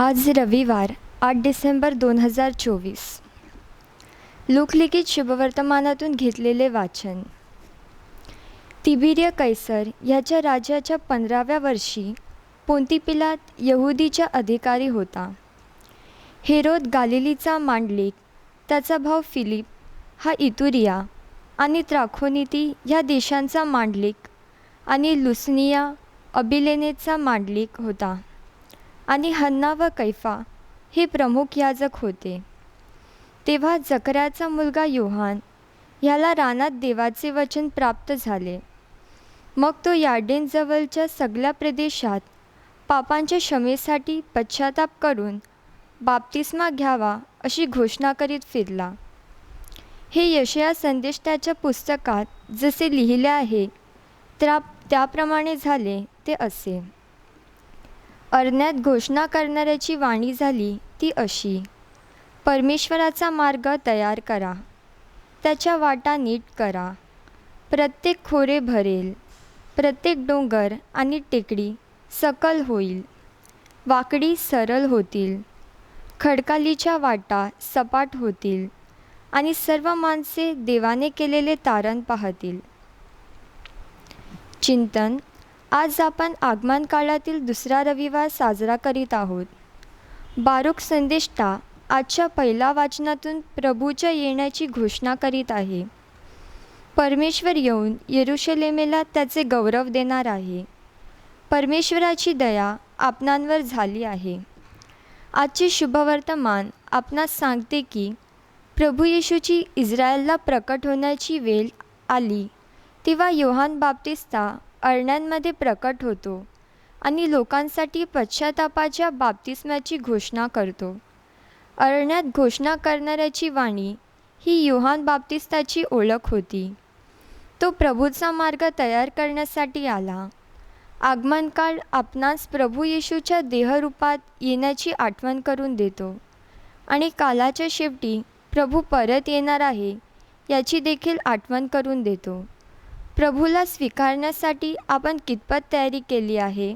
आज रविवार आठ डिसेंबर दोन हजार चोवीस. लोकलिखित शुभवर्तमानातून घेतलेले वाचन. तिबिरिय कैसर ह्याच्या राज्याच्या पंधराव्या वर्षी पोंतिपिलात यहुदीच्या अधिकारी होता. हेरोद गालिलीचा मांडलिक त्याचा भाऊ फिलिप हा इतुरिया आणि त्राखोनिती ह्या देशांचा मांडलिक आणि लुसनिया अबिलेनेचा मांडलिक होता. आणि हन्ना व कैफा हे प्रमुख याजक होते. तेव्हा जकऱ्याचा मुलगा योहान ह्याला रानात देवाचे वचन प्राप्त झाले. मग तो यार्डेनजवळच्या सगळ्या प्रदेशात पापांच्या क्षमेसाठी पश्चाताप करून बाप्तिस्मा घ्यावा अशी घोषणा करीत फिरला. हे यशया संदेश त्याच्या पुस्तकात जसे लिहिले आहे त्या त्याप्रमाणे झाले ते असे. अरण्यात घोषणा करणाऱ्याची वाणी झाली ती अशी. परमेश्वराचा मार्ग तयार करा. त्याच्या वाटा नीट करा. प्रत्येक खोरे भरेल. प्रत्येक डोंगर आणि टेकडी सकल होईल. वाकडी सरळ होतील. खडकालीच्या वाटा सपाट होतील. आणि सर्व माणसे देवाने केलेले तारण पाहतील. चिंतन आज आपण आगमन काळातील दुसरा रविवार साजरा करीत आहोत. बारुक संदेष्टा आजच्या पहिल्या वाचनातून प्रभूच्या येण्याची घोषणा करीत आहे. परमेश्वर येऊन येरुशलेमेला त्याचे गौरव देणार आहे. परमेश्वराची दया आपणांवर झाली आहे. आजचे शुभवर्तमान आपणास सांगते की प्रभू येशूची इस्रायलला प्रकट होण्याची वेळ आली तेव्हा योहान बाप्तिस्ता अरण्यांमध्ये प्रकट होतो आणि लोकांसाठी पश्चातापाच्या बाप्तिस्म्याची घोषणा करतो. अरण्यात घोषणा करणाऱ्याची वाणी ही युहान बाप्तिस्ताची ओळख होती. तो प्रभूचा मार्ग तयार करण्यासाठी आला. आगमनकाळ आपणास प्रभू येशूच्या देहरूपात येण्याची आठवण करून देतो आणि कालाच्या शेवटी प्रभू परत येणार आहे याची देखील आठवण करून देतो. प्रभूला स्वीकारण्यासाठी आपण कितपत तयारी केली आहे?